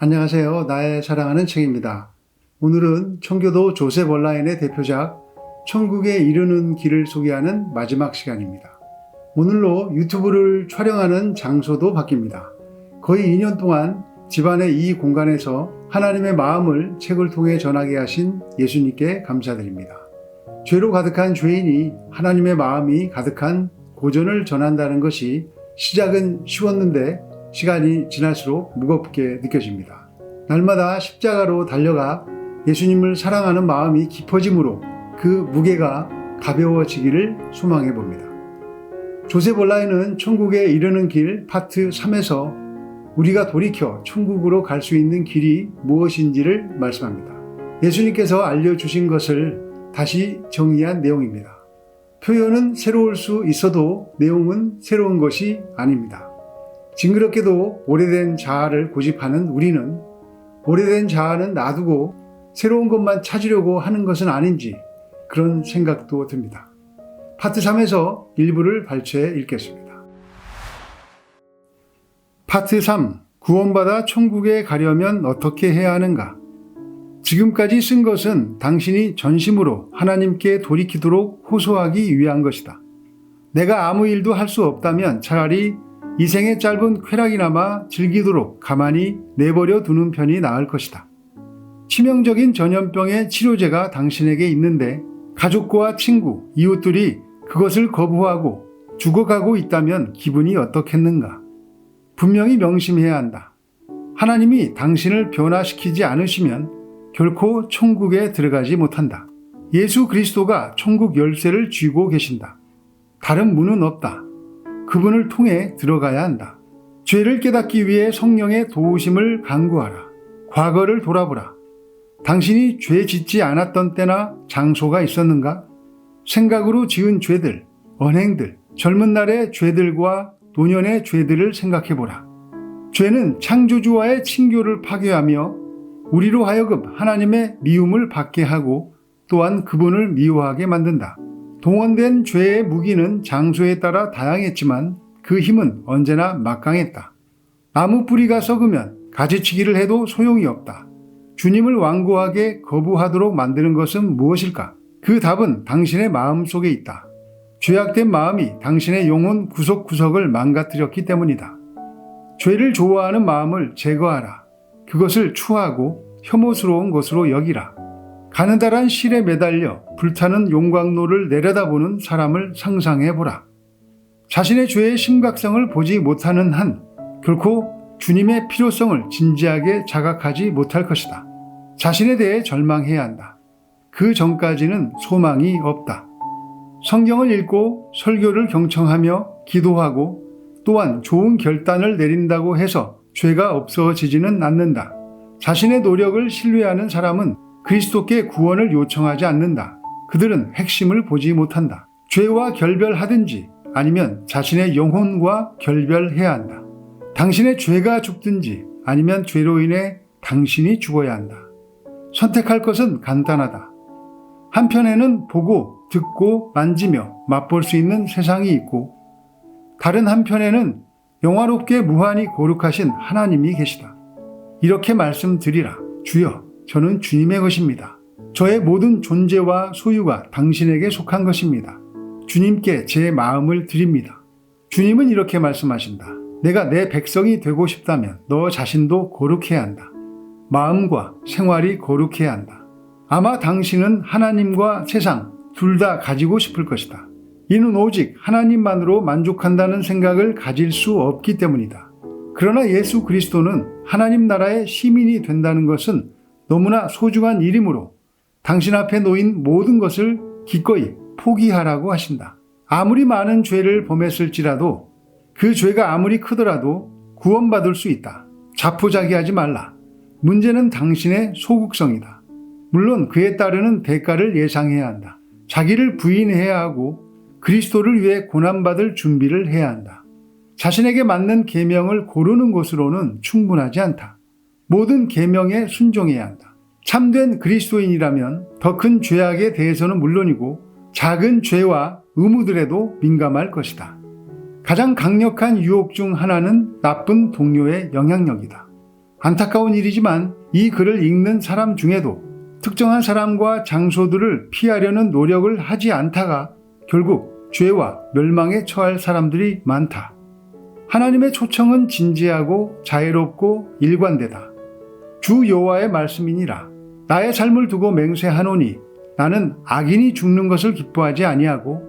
안녕하세요. 나의 사랑하는 책입니다. 오늘은 청교도 조셉 온라인의 대표작 천국에 이르는 길을 소개하는 마지막 시간입니다. 오늘로 유튜브를 촬영하는 장소도 바뀝니다. 거의 2년 동안 집안의 이 공간에서 하나님의 마음을 책을 통해 전하게 하신 예수님께 감사드립니다. 죄로 가득한 죄인이 하나님의 마음이 가득한 고전을 전한다는 것이 시작은 쉬웠는데 시간이 지날수록 무겁게 느껴집니다. 날마다 십자가로 달려가 예수님을 사랑하는 마음이 깊어지므로 그 무게가 가벼워지기를 소망해 봅니다. 조셉 온라인은 천국에 이르는 길 파트 3에서 우리가 돌이켜 천국으로 갈 수 있는 길이 무엇인지를 말씀합니다. 예수님께서 알려주신 것을 다시 정의한 내용입니다. 표현은 새로울 수 있어도 내용은 새로운 것이 아닙니다. 징그럽게도 오래된 자아를 고집하는 우리는 오래된 자아는 놔두고 새로운 것만 찾으려고 하는 것은 아닌지 그런 생각도 듭니다. 파트 3에서 일부를 발췌해 읽겠습니다. 파트 3. 구원받아 천국에 가려면 어떻게 해야 하는가? 지금까지 쓴 것은 당신이 전심으로 하나님께 돌이키도록 호소하기 위한 것이다. 내가 아무 일도 할 수 없다면 차라리 이 생의 짧은 쾌락이나마 즐기도록 가만히 내버려 두는 편이 나을 것이다. 치명적인 전염병의 치료제가 당신에게 있는데 가족과 친구, 이웃들이 그것을 거부하고 죽어가고 있다면 기분이 어떻겠는가? 분명히 명심해야 한다. 하나님이 당신을 변화시키지 않으시면 결코 천국에 들어가지 못한다. 예수 그리스도가 천국 열쇠를 쥐고 계신다. 다른 문은 없다. 그분을 통해 들어가야 한다. 죄를 깨닫기 위해 성령의 도우심을 간구하라. 과거를 돌아보라. 당신이 죄 짓지 않았던 때나 장소가 있었는가? 생각으로 지은 죄들, 언행들, 젊은 날의 죄들과 노년의 죄들을 생각해 보라. 죄는 창조주와의 친교를 파괴하며 우리로 하여금 하나님의 미움을 받게 하고 또한 그분을 미워하게 만든다. 동원된 죄의 무기는 장소에 따라 다양했지만 그 힘은 언제나 막강했다. 나무 뿌리가 썩으면 가지치기를 해도 소용이 없다. 주님을 완고하게 거부하도록 만드는 것은 무엇일까? 그 답은 당신의 마음 속에 있다. 죄악된 마음이 당신의 영혼 구석구석을 망가뜨렸기 때문이다. 죄를 좋아하는 마음을 제거하라. 그것을 추하고 혐오스러운 것으로 여기라. 가느다란 실에 매달려 불타는 용광로를 내려다보는 사람을 상상해 보라. 자신의 죄의 심각성을 보지 못하는 한 결코 주님의 필요성을 진지하게 자각하지 못할 것이다. 자신에 대해 절망해야 한다. 그 전까지는 소망이 없다. 성경을 읽고 설교를 경청하며 기도하고 또한 좋은 결단을 내린다고 해서 죄가 없어지지는 않는다. 자신의 노력을 신뢰하는 사람은 그리스도께 구원을 요청하지 않는다. 그들은 핵심을 보지 못한다. 죄와 결별하든지 아니면 자신의 영혼과 결별해야 한다. 당신의 죄가 죽든지 아니면 죄로 인해 당신이 죽어야 한다. 선택할 것은 간단하다. 한편에는 보고, 듣고, 만지며 맛볼 수 있는 세상이 있고, 다른 한편에는 영화롭게 무한히 거룩하신 하나님이 계시다. 이렇게 말씀드리라. 주여, 저는 주님의 것입니다. 저의 모든 존재와 소유가 당신에게 속한 것입니다. 주님께 제 마음을 드립니다. 주님은 이렇게 말씀하신다. 내가 내 백성이 되고 싶다면 너 자신도 거룩해야 한다. 마음과 생활이 거룩해야 한다. 아마 당신은 하나님과 세상 둘 다 가지고 싶을 것이다. 이는 오직 하나님만으로 만족한다는 생각을 가질 수 없기 때문이다. 그러나 예수 그리스도는 하나님 나라의 시민이 된다는 것은 너무나 소중한 일이므로 당신 앞에 놓인 모든 것을 기꺼이 포기하라고 하신다. 아무리 많은 죄를 범했을지라도 그 죄가 아무리 크더라도 구원받을 수 있다. 자포자기하지 말라. 문제는 당신의 소극성이다. 물론 그에 따르는 대가를 예상해야 한다. 자기를 부인해야 하고 그리스도를 위해 고난받을 준비를 해야 한다. 자신에게 맞는 계명을 고르는 것으로는 충분하지 않다. 모든 계명에 순종해야 한다. 참된 그리스도인이라면 더 큰 죄악에 대해서는 물론이고 작은 죄와 의무들에도 민감할 것이다. 가장 강력한 유혹 중 하나는 나쁜 동료의 영향력이다. 안타까운 일이지만 이 글을 읽는 사람 중에도 특정한 사람과 장소들을 피하려는 노력을 하지 않다가 결국 죄와 멸망에 처할 사람들이 많다. 하나님의 초청은 진지하고 자애롭고 일관되다. 주 여호와의 말씀이니라. 나의 삶을 두고 맹세하노니 나는 악인이 죽는 것을 기뻐하지 아니하고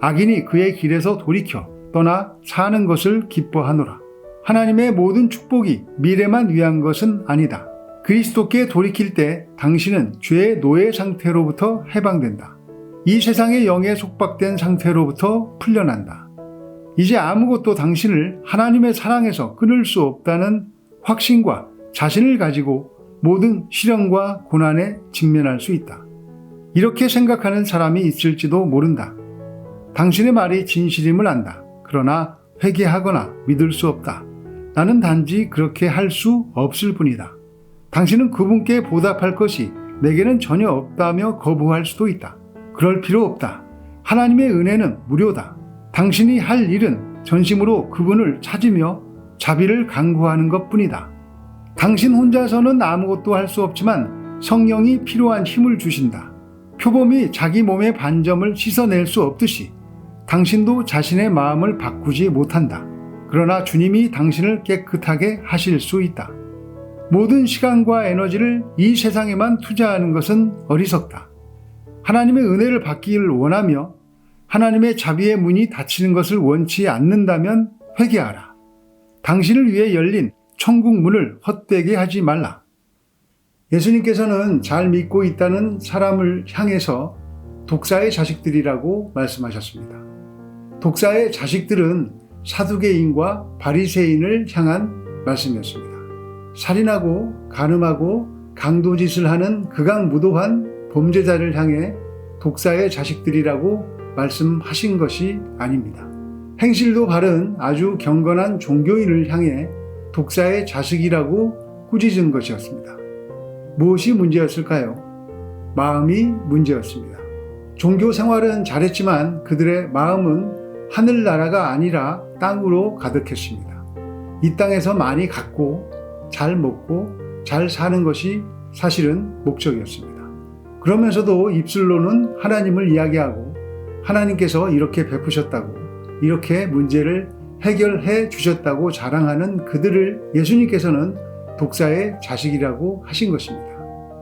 악인이 그의 길에서 돌이켜 떠나 사는 것을 기뻐하노라. 하나님의 모든 축복이 미래만 위한 것은 아니다. 그리스도께 돌이킬 때 당신은 죄의 노예 상태로부터 해방된다. 이 세상의 영에 속박된 상태로부터 풀려난다. 이제 아무것도 당신을 하나님의 사랑에서 끊을 수 없다는 확신과 자신을 가지고 모든 시련과 고난에 직면할 수 있다. 이렇게 생각하는 사람이 있을지도 모른다. 당신의 말이 진실임을 안다. 그러나 회개하거나 믿을 수 없다. 나는 단지 그렇게 할 수 없을 뿐이다. 당신은 그분께 보답할 것이 내게는 전혀 없다며 거부할 수도 있다. 그럴 필요 없다. 하나님의 은혜는 무료다. 당신이 할 일은 전심으로 그분을 찾으며 자비를 강구하는 것 뿐이다. 당신 혼자서는 아무것도 할 수 없지만 성령이 필요한 힘을 주신다. 표범이 자기 몸의 반점을 씻어낼 수 없듯이 당신도 자신의 마음을 바꾸지 못한다. 그러나 주님이 당신을 깨끗하게 하실 수 있다. 모든 시간과 에너지를 이 세상에만 투자하는 것은 어리석다. 하나님의 은혜를 받기를 원하며 하나님의 자비의 문이 닫히는 것을 원치 않는다면 회개하라. 당신을 위해 열린 천국 문을 헛되게 하지 말라. 예수님께서는 잘 믿고 있다는 사람을 향해서 독사의 자식들이라고 말씀하셨습니다. 독사의 자식들은 사두개인과 바리새인을 향한 말씀이었습니다. 살인하고 간음하고 강도짓을 하는 극악무도한 범죄자를 향해 독사의 자식들이라고 말씀하신 것이 아닙니다. 행실도 바른 아주 경건한 종교인을 향해 독사의 자식이라고 꾸짖은 것이었습니다. 무엇이 문제였을까요? 마음이 문제였습니다. 종교 생활은 잘했지만 그들의 마음은 하늘나라가 아니라 땅으로 가득했습니다. 이 땅에서 많이 갖고 잘 먹고 잘 사는 것이 사실은 목적이었습니다. 그러면서도 입술로는 하나님을 이야기하고 하나님께서 이렇게 베푸셨다고 이렇게 문제를 해결해 주셨다고 자랑하는 그들을 예수님께서는 독사의 자식이라고 하신 것입니다.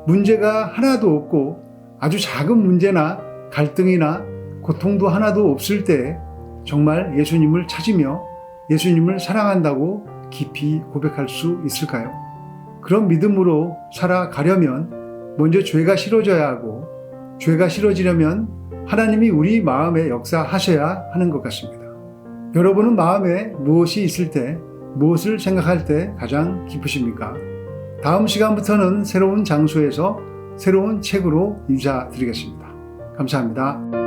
문제가 하나도 없고 아주 작은 문제나 갈등이나 고통도 하나도 없을 때 정말 예수님을 찾으며 예수님을 사랑한다고 깊이 고백할 수 있을까요? 그런 믿음으로 살아가려면 먼저 죄가 싫어져야 하고 죄가 싫어지려면 하나님이 우리 마음에 역사하셔야 하는 것 같습니다. 여러분은 마음에 무엇이 있을 때, 무엇을 생각할 때 가장 기쁘십니까? 다음 시간부터는 새로운 장소에서 새로운 책으로 인사드리겠습니다. 감사합니다.